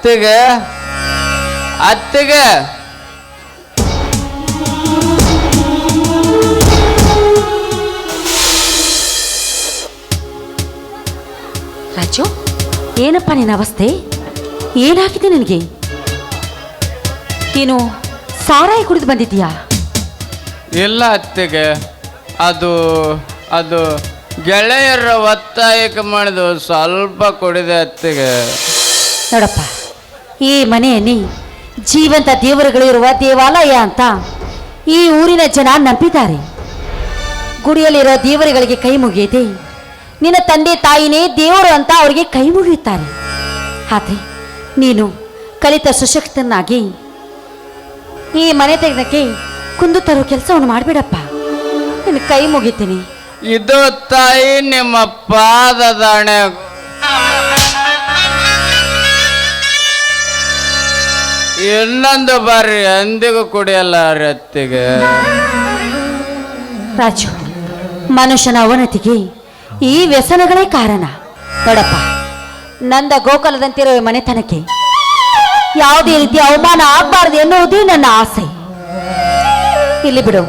ಅತ್ತಿಗೆ ಅತ್ತಿಗೆ. ರಾಜು ಏನಪ್ಪ ನಿನ್ನ ಅವಸ್ಥೆ? ಏನಾಗಿದೆ ನಿನಗೆ? ನೀನು ಸಾರಾಯಿ ಕುಡಿದು ಬಂದಿದ್ದೀಯಾ? ಇಲ್ಲ ಅತ್ತಿಗೆ ಅದು ಅದು ಗೆಳೆಯರ ಒತ್ತಾಯಕ್ಕೆ ಮಾಡಿದು ಸ್ವಲ್ಪ ಕುಡಿದೆ ಅತ್ತಿಗೆ. ನೋಡಪ್ಪ ಈ ಮನೆಯಲ್ಲಿ ಜೀವಂತ ದೇವರುಗಳಿರುವ ದೇವಾಲಯ ಅಂತ ಈ ಊರಿನ ಜನ ನಂಬಿದ್ದಾರೆ. ಗುಡಿಯಲ್ಲಿರೋ ದೇವರುಗಳಿಗೆ ಕೈ ಮುಗಿಯದೆ, ನಿನ್ನ ತಂದೆ ತಾಯಿನೇ ದೇವರು ಅಂತ ಅವರಿಗೆ ಕೈ ಮುಗಿಯುತ್ತಾರೆ. ಆದರೆ ನೀನು ಕಲಿತ ಸುಶಕ್ತನಾಗಿ ಈ ಮನೆ ತೆಗೆದಕ್ಕೆ ಕುಂದು ತರೋ ಕೆಲಸವನ್ನು ಮಾಡಬೇಡಪ್ಪ. ನಿನ್ನ ಕೈ ಮುಗಿತೀನಿ. ಇದು ತಾಯಿ ನಿಮ್ಮ ಪಾದದಾಣೆ ಇನ್ನೊಂದು ಬಾರಿ ಎಂದಿಗೂ ಕುಡಿಯಲ್ಲ ರತ್ತಿಗೆ. ರಾಜು ಮನುಷ್ಯನ ಅವನತಿಗೆ ಈ ವ್ಯಸನಗಳೇ ಕಾರಣ. ನೋಡಪ್ಪ ನಂದ ಗೋಕುಲದಂತಿರೋ ಈ ಮನೆತನಕ್ಕೆ ಯಾವುದೇ ರೀತಿ ಅವಮಾನ ಆಗಬಾರದು ಎನ್ನುವುದೇ ನನ್ನ ಆಸೆ. ಇಲ್ಲಿ ಬಿಡು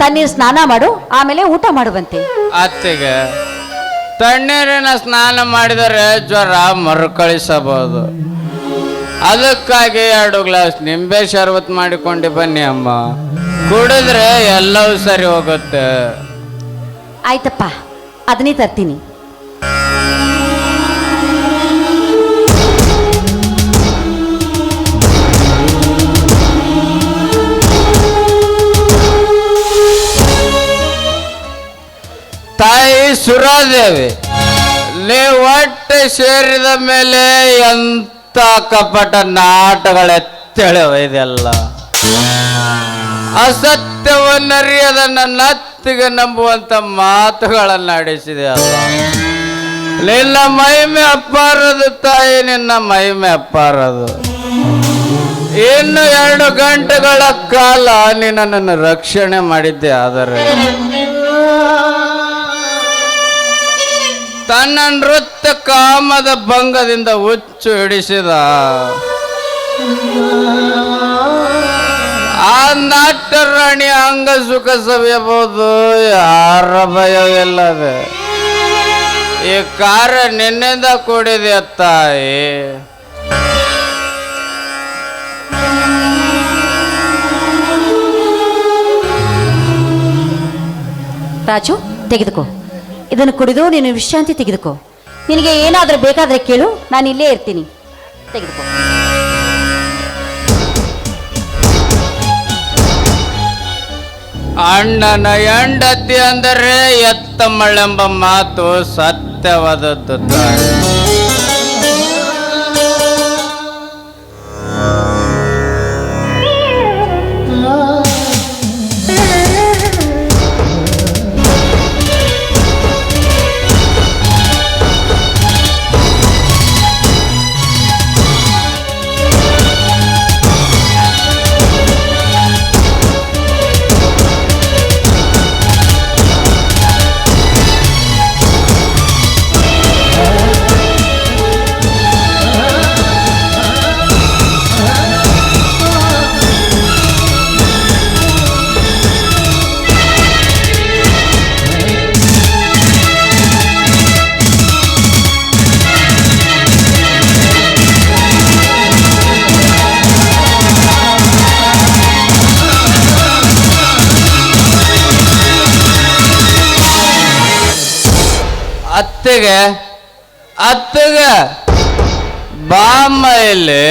ತಣ್ಣೀರು ಸ್ನಾನ ಮಾಡು ಆಮೇಲೆ ಊಟ ಮಾಡುವಂತೆ. ಅತ್ತಿಗೆ ತಣ್ಣೀರಿನ ಸ್ನಾನ ಮಾಡಿದರೆ ಜ್ವರ ಮರುಕಳಿಸಬಹುದು. ಅದಕ್ಕಾಗಿ ಎರಡು ಗ್ಲಾಸ್ ನಿಂಬೆ ಶರ್ಬತ್ ಮಾಡಿಕೊಂಡು ಬನ್ನಿ ಅಮ್ಮ. ಕುಡಿದ್ರೆ ಎಲ್ಲವೂ ಸರಿ ಹೋಗುತ್ತೆ. ಆಯ್ತಪ್ಪ ಅದನ್ನೇ ತರ್ತೀನಿ. ತಾಯಿ ಸುರಾದೇವಿ ನೀವು ಒಟ್ಟು ಸೇರಿದ ಮೇಲೆ ಎಂತ ಕಪಟ ನಾಟಗಳೆತ್ತೇಳವ ಇದೆಲ್ಲ. ಅಸತ್ಯವನ್ನರಿಯದ ನನ್ನ ಅತ್ತಿಗೆ ನಂಬುವಂತ ಮಾತುಗಳನ್ನು ಆಡಿಸಿದೆ ಅಲ್ಲ. ನಿನ್ನ ಮಹಿಮೆ ಅಪ್ಪಾರದು ತಾಯಿ, ನಿನ್ನ ಮಹಿಮೆ ಅಪ್ಪಾರದು. ಇನ್ನು ಎರಡು ಗಂಟೆಗಳ ಕಾಲ ನಿನ್ನನ್ನು ರಕ್ಷಣೆ ಮಾಡಿದ್ದೆ, ಆದರೆ ತನ್ನ ನೃತ್ಯ ಕಾಮದ ಭಂಗದಿಂದ ಹುಚ್ಚು ಹಿಡಿಸಿದ ಆ ನಾಟ್ಯ ರಾಣಿ ಅಂಗ ಸುಖ ಸವಿಯಬಹುದು, ಯಾರ ಭಯವಿಲ್ಲದೆ. ಈ ಕಾರ್ಯ ನಿನ್ನಿಂದ ಕೂಡಿದೆ ತಾಯಿ. ರಾಜು, ತೆಗೆದುಕೋ. ಇದನ್ನು ಕುಡಿದು ನೀನು ವಿಶ್ರಾಂತಿ ತೆಗೆದುಕೋ. ನಿನಗೆ ಏನಾದರೂ ಬೇಕಾದರೆ ಕೇಳು, ನಾನು ಇಲ್ಲೇ ಇರ್ತೀನಿ. ತೆಗೆದುಕೋ. ಅಣ್ಣನ ಹೆಂಡತಿ ಅಂದರೆ ಎತ್ತಮ್ಮಳೆಂಬ ಮಾತು ಸತ್ಯವಾದದ್ದು ಅತ್ತಿಗೆ ಅತ್ತೆಗೆ ಬಾಮ್ಮ ಇಲ್ಲಿ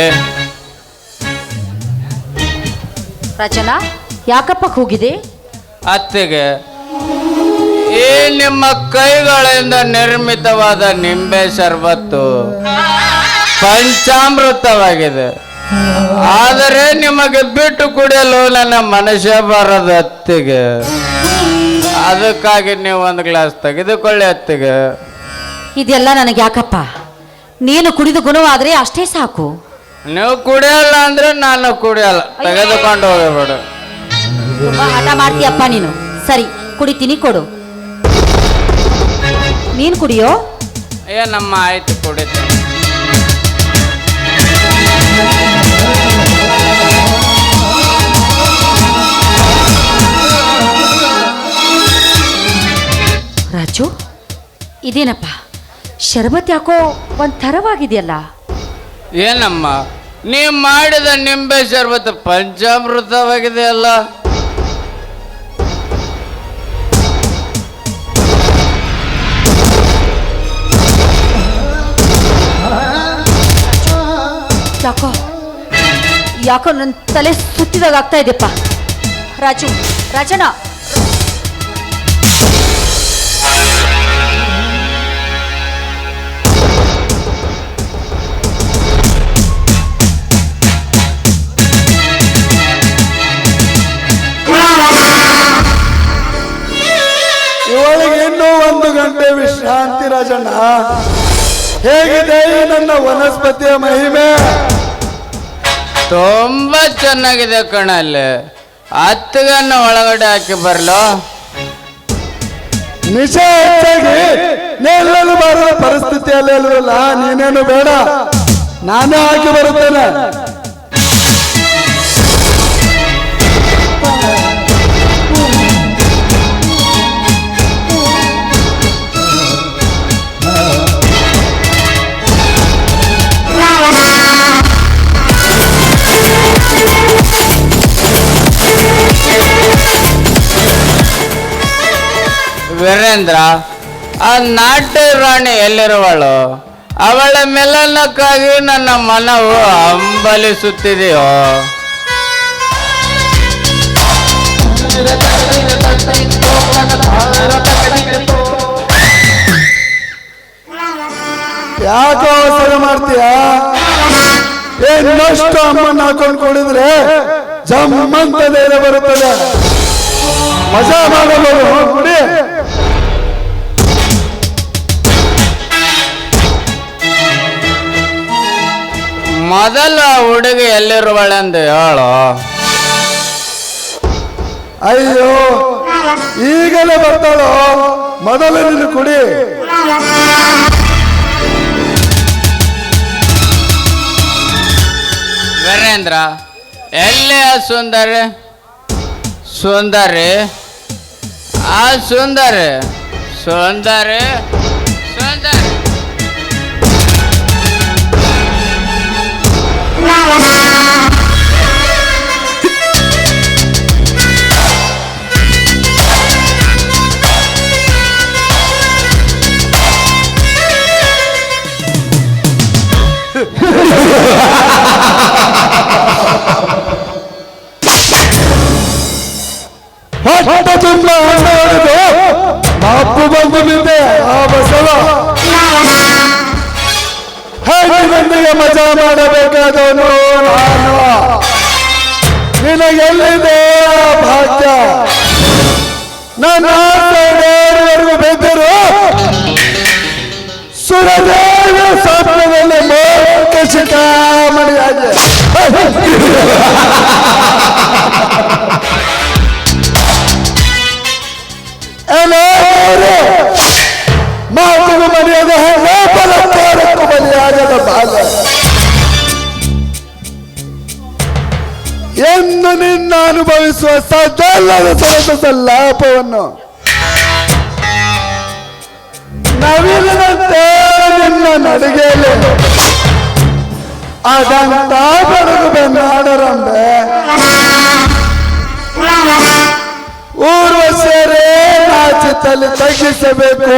ರಚನಾ ಯಾಕಪ್ಪ ಕೂಗಿದೆ? ಅತ್ತೆಗೆ ಈ ನಿಮ್ಮ ಕೈಗಳಿಂದ ನಿರ್ಮಿತವಾದ ನಿಂಬೆ ಶರ್ಬತ್ತು ಪಂಚಾಮೃತವಾಗಿದೆ. ಆದರೆ ನಿಮಗೆ ಬಿಟ್ಟು ಕುಡಿಯಲು ನನ್ನ ಮನಸ್ಸೇ ಬರದ ಅತ್ತಿಗೆ. ಅದಕ್ಕಾಗಿ ನೀವು ಒಂದು ಗ್ಲಾಸ್ ತೆಗೆದುಕೊಳ್ಳಿ ಅತ್ತಿಗೆ. ಇದೆಲ್ಲ ನನಗೆ ಯಾಕಪ್ಪ? ನೀನು ಕುಡಿದು ಗುಣವಾದ್ರೆ ಅಷ್ಟೇ ಸಾಕು. ನೀವು ಕುಡಿಯಲ್ಲ ಅಂದ್ರೆ ನಾನು ಕುಡಿಯಲ್ಲ. ತೆಗೆದುಕೊಂಡು ಹೋಗಬೇಡ ತುಂಬಾ ಹಠ ಮಾಡ್ತೀಯಪ್ಪ ನೀನು. ಸರಿ ಕುಡಿತೀನಿ ಕೊಡು. ನೀನು ಕುಡಿಯೋ? ಏನಮ್ಮ ಆಯ್ತು ಕುಡಿತೀನಿ. ರಾಜು ಇದೇನಪ್ಪ? ಶರಬತ್ ಯಾಕೋ ಒಂದ್ ತರವಾಗಿದೆಯಲ್ಲ ಏನಮ್ಮ ನೀ ಮಾಡಿದ ನಿಂಬೆ ಶರ್ಬತ್ ಪಂಚಾಮೃತವಾಗಿದೆ ಅಲ್ಲ ಯಾಕೋ ಯಾಕೋ ನನ್ನ ತಲೆ ಸುತ್ತಿದಾಗ ಆಗ್ತಾ ಇದೆಯಪ್ಪ. ರಾಜು ರಾಜಣ್ಣ ಗಂಟೆ ವಿಶ್ರಾಂತಿ ರಾಜಣ್ಣ. ಹೇಗಿದೆ ಈ ನನ್ನ ವನಸ್ಪತಿಯ ಮಹಿಮೆ? ತುಂಬಾ ಚೆನ್ನಾಗಿದೆ ಕಣಲ್ಲಿ. ಹತ್ತಗನ್ನ ಒಳಗಡೆ ಹಾಕಿ ಬರ್ಲೋ? ನಿಜ ಹೆಚ್ಚಾಗಿ ನಿಲ್ಲಲು ಬಾರದ ಪರಿಸ್ಥಿತಿಯಲ್ಲಿ ಅಲ್ವಲ್ಲ ನೀನೇನು ಬೇಡ. ನಾನೇ ಹಾಕಿ ಬರುತ್ತೇನೆ. ವೀರೇಂದ್ರ, ಆ ನಾಟ್ಯ ರಾಣಿ ಎಲ್ಲಿರುವಳು? ಅವಳ ಮೆಲನಕ್ಕಾಗಿ ನನ್ನ ಮನವು ಹಂಬಲಿಸುತ್ತಿದೆಯೋ? ಯಾಕೋ ಅವಸರ ಮಾಡ್ತೀಯ? ಏನಷ್ಟು ಅಮ್ಮನ್ನ ಹಾಕೊಂಡು ಕೊಡಿದ್ರೆ ಜಮ್ಮಂತ ಧೈರ್ಯ ಬರುತ್ತದೆ? ಮಜಾ ಮಾಡಬಹುದು ಮೊದಲ ಹುಡುಗಿ ಎಲ್ಲಿರುವಳೆಂದು ಹೇಳು. ಅಯ್ಯೋ ಈಗಲೇ ಬರ್ತಾಳೋ? ಮೊದಲು ನೀನು ಕುಡಿ. ವೀರೇಂದ್ರ ಎಲ್ಲಿ ಆ ಸುಂದರಿ? ಸುಂದರಿ? ಆ ಸುಂದರಿ ಸುಂದರಿ? ಸುಂದರಿ? ಹೆಣ್ಣಿನೊಂದಿಗೆ ಮಜಾ ಮಾಡಬೇಕಾದವನು ನಾನು ನಿನಗೆಲ್ಲಿದೆ ಆ ಭಾಗ್ಯ ನನ್ನ ಆಸೆವರೆಗೂ ಬೆದ್ದರು ಸುರದೇವ ಸ್ವಪ್ನದಲ್ಲಿ ಮೋಕ ಶಿಖಾಮಣಿಯಾಗಿ ಎಂದು ನಿನ್ನ ಅನುಭವಿಸುವ ಸದಲ್ಲದ ಸರಸ ಲಾಭವನ್ನು. ನವಿಲಿನಂತೆ ನಿನ್ನ ನಡಿಗೆಯಲ್ಲಿ. ಅದಂತ ಬೆಳಗು ಬೆನ್ನಾಡರಂಬೆ ಊರ್ವಶರೇ ನಾಚಿತಲ್ಲಿ ತಗ್ಗಿಸಬೇಕು.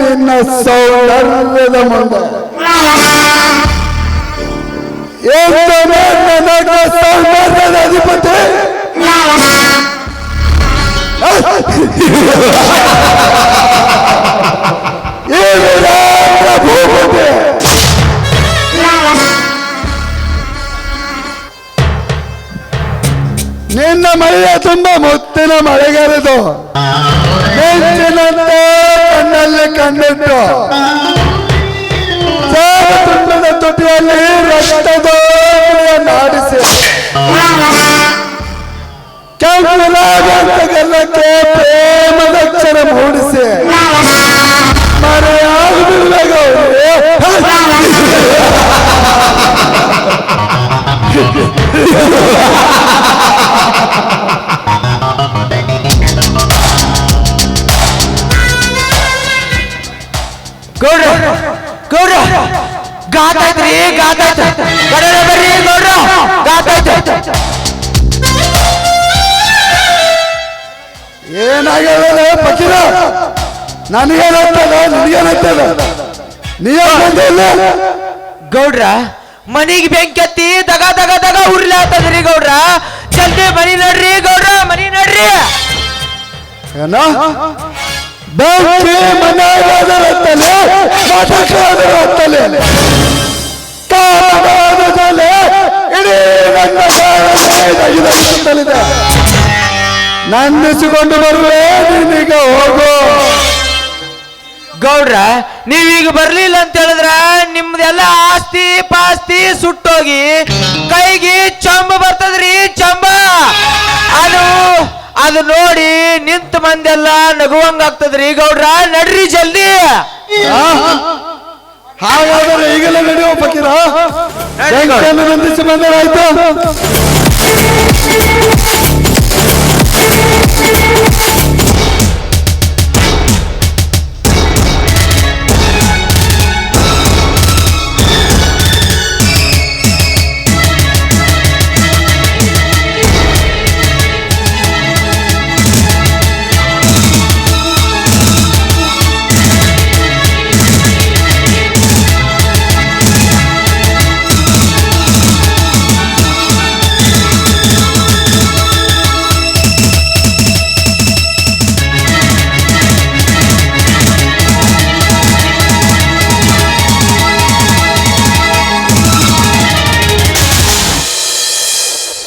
ನಿನ್ನ ಸೌಂದರ್ಯದ ಮುಂದೆ ಸೌಂದರ್ಯದ ಅಧಿಪತಿ ಭೂಪತಿ ನಿನ್ನ ಮಳೆಯ ತುಂಬ ಮುತ್ತಿನ ಮಳೆಗರೆದು ನೆಂಚಿನಂತೆ ಕಣ್ಣಲ್ಲಿ ಕಣ್ಣಿಟ್ಟು ತುಂಡದ ತುಟಿಯಲ್ಲಿ ರಕ್ತದ ಕೆಂಪುಲಾಗಂತಗೆಲ್ಲಕ್ಕೆ ಪ್ರೇಮದಕ್ಷರ ಮೂಡಿಸಿ ಮರೆಯಾಗುವುದಿಲ್ಲ ನನಗೇನಾಗ್ತದ ನಿನಗೇನಾಗ್ತದ ನೀಯೇ ಬಂದಿಲ್ಲ ಗೌಡ್ರ ಮನಿಗೆ ಬೆಂಕಿ ಹತ್ತಿ ದಗ ದಗ ದಗ ಉರ್ಲಾತದ್ರಿ ಗೌಡ್ರ. ಜಲ್ದಿ ಮನಿ ನಡ್ರಿ ಗೌಡ್ರ ಮನಿ ನಡ್ರಿ. ಏನ? ಬೆಂಕಿ ಮನೆಯಾದರತ್ತಲೆ ಮಠಕ್ಕಾದರತ್ತಲೆ ಕಾಮಗಾನದಲೆ ಇಡೀ ನನ್ನ ಇದೈಸುತ್ತಲಿದೆ ನಂದಿಸಿಕೊಂಡು ಬರುವೆ ನಿನಗೆ ಹೋಗು. ಗೌಡ್ರ ನೀವೀಗ ಬರ್ಲಿಲ್ಲ ಅಂತ ಹೇಳಿದ್ರ ನಿಮ್ದೆಲ್ಲ ಆಸ್ತಿ ಪಾಸ್ತಿ ಸುಟ್ಟೋಗಿ ಕೈಗೆ ಚಂಬ ಬರ್ತದ್ರಿ ಚಂಬ. ಅದು ಅದು ನೋಡಿ ನಿಂತ ಮಂದೆಲ್ಲ ನಗುವಂಗ ಆಗ್ತದ್ರಿ ಗೌಡ್ರ ನಡ್ರಿ ಜಲ್ದಿ. ಹಾಗಾದ್ರೆ ಈಗೆಲ್ಲ ಈಗಲೇ ನಡೆಯುವ ಫಕೀರ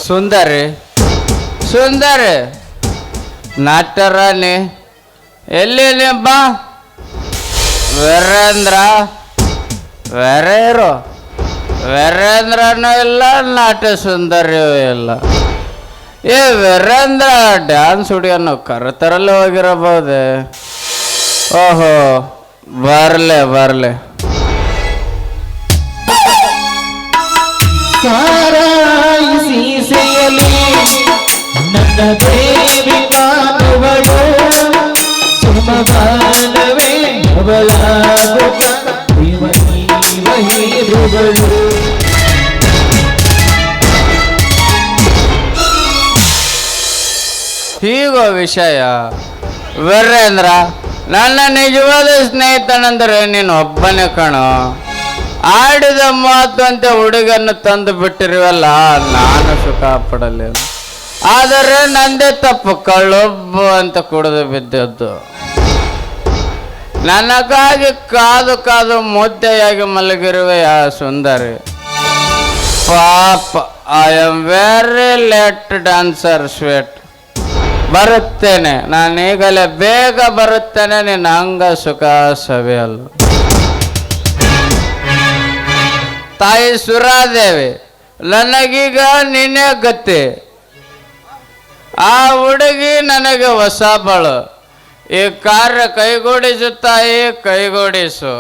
ಸುಂದರಿ. ಸುಂದರಿ. ನಾಟ್ಯರಾಣಿ ಎಲ್ಲಿ ನಿಮ್ಮ ವೀರೇಂದ್ರ. ವೇರೇರು. ವೀರೇಂದ್ರನೂ ಇಲ್ಲ ನಾಟ್ಯ ಸುಂದರಿಯೂ ಇಲ್ಲ. ಏ ವೀರೇಂದ್ರ ಡ್ಯಾನ್ಸ್ ಹುಡಿಯನ್ನು ಕರೆತರಲ್ಲಿ ಹೋಗಿರಬಹುದೇ? ಓಹೋ, ಬರಲೆ ಬರಲೆ. ಸೀಸೆಯಲಿ ನನ್ನ ದೇವಿ ಕಾಣುವಳು ಸುಮಗಾನವೇ ಅವಳಾಗುತ್ತ. ವಹಿರುಗಳು ಹೀಗೋ ವಿಷಯ. ವೀರೇಂದ್ರ, ನನ್ನ ನಿಜವಾದ ಸ್ನೇಹಿತನಂದ್ರೆ ನೀನು ಒಬ್ಬನೇ ಕಣೋ. ಆಡಿದ ಮಾತು ಅಂತ ಹುಡುಗನ್ನು ತಂದು ಬಿಟ್ಟಿರುವಲ್ಲ, ನಾನು ಸುಖ ಪಡಲಿ ಆದರೆ ನಂದೇ ತಪ್ಪು, ಕಳ್ಳೊಬ್ಬು ಅಂತ ಕುಡಿದು ಬಿದ್ದದ್ದು. ನನಗಾಗಿ ಕಾದು ಕಾದು ಮುದ್ದೆಯಾಗಿ ಮಲಗಿರುವ ಯಾ ಸುಂದರಿ. ಪಾಪ I am very late dancer sweat ಬರುತ್ತೇನೆ ನಾನು ಈಗಲೇ ಬೇಗ ಬರುತ್ತೇನೆ, ನಿನ್ನ ಅಂಗ ಸುಖ ಸವಿಯಲ್ಲ. ತಾಯಿ ಸುರಾದೇವಿ, ನನಗೀಗ ನಿನ್ನೆ ಗತಿ. ಆ ಹುಡುಗಿ ನನಗೆ ಹೊಸ ಬಳು. ಈ ಕಾರ್ಯ ಕೈಗೂಡಿಸು ತಾಯಿ ಕೈಗೂಡಿಸು.